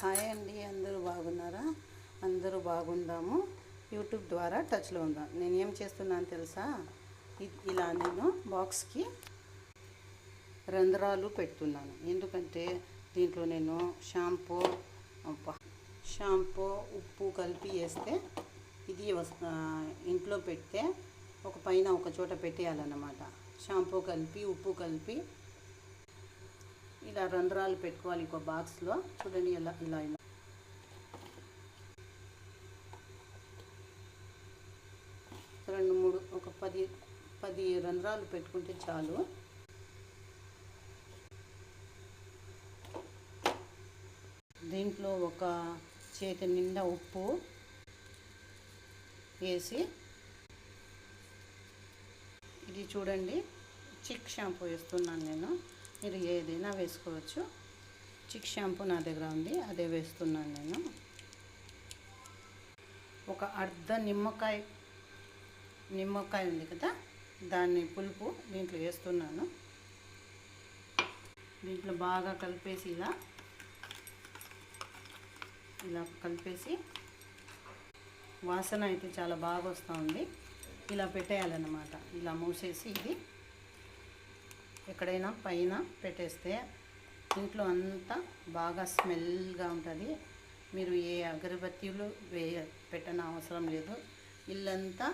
Hi అండి అందరూ బాగున్నారా? అందరూ బాగుందాము. యూట్యూబ్ ద్వారా టచ్లో ఉందాం. నేను ఏం చేస్తున్నాను తెలుసా? ఇలా నేను బాక్స్కి రంధ్రాలు పెడుతున్నాను. ఎందుకంటే దీంట్లో నేను షాంపూ షాంపూ ఉప్పు కలిపి వేస్తే ఇది ఇంట్లో పెడితే ఒక పైన ఒక చోట పెట్టేయాలన్నమాట. షాంపూ కలిపి ఉప్పు కలిపి ఇలా రంధ్రాలు పెట్టుకోవాలి ఒక బాక్స్లో చూడండి ఇలా ఇలా రెండు మూడు ఒక పది పది రంధ్రాలు పెట్టుకుంటే చాలు. దీంట్లో ఒక చేతి నిండా ఉప్పు వేసి ఇది చూడండి చిక్ షాంపూ వేస్తున్నాను నేను. మీరు ఏదైనా వేసుకోవచ్చు. చిక్ షాంపూ నా దగ్గర ఉంది అదే వేస్తున్నాను నేను. ఒక అర్ధ నిమ్మకాయ నిమ్మకాయ ఉంది కదా దాన్ని పులుపు దీంట్లో వేస్తున్నాను. దీంట్లో బాగా కలిపేసి ఇలా ఇలా కలిపేసి వాసన అయితే చాలా బాగా వస్తూ ఉంది. ఇలా పెట్టేయాలన్నమాట. ఇలా మూసేసి ఇది. ఎక్కడైనా పైన పెట్టేస్తే ఇంట్లో అంతా బాగా స్మెల్గా ఉంటుంది. మీరు ఏ అగరబత్తీలు వేయ పెట్టన అవసరం లేదు. ఇల్లంతా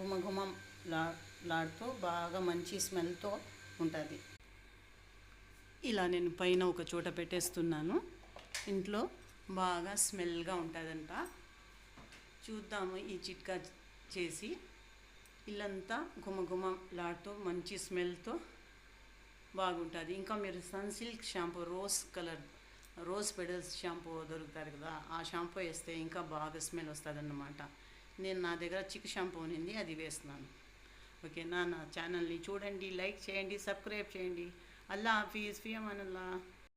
గుమగుమం లా లాడుతూ బాగా మంచి స్మెల్తో ఉంటుంది. ఇలా నేను పైన ఒక చోట పెట్టేస్తున్నాను. ఇంట్లో బాగా స్మెల్గా ఉంటుందంట. చూద్దాము ఈ చిట్కా చేసి. ఇల్లంతా గుమగుమలాడుతూ మంచి స్మెల్తో బాగుంటుంది. ఇంకా మీరు Sunsilk shampoo rose colour rose petals shampoo దొరుకుతారు కదా ఆ షాంపూ వేస్తే ఇంకా బాగా స్మెల్ వస్తుంది అన్నమాట నేను నా దగ్గర చిక్ షాంపూ ఉంది అది వేస్తున్నాను. ఓకేనా నా ఛానల్ని చూడండి లైక్ చేయండి సబ్స్క్రైబ్ చేయండి. అల్లా హాఫీజ్ ఫియమానల్లా.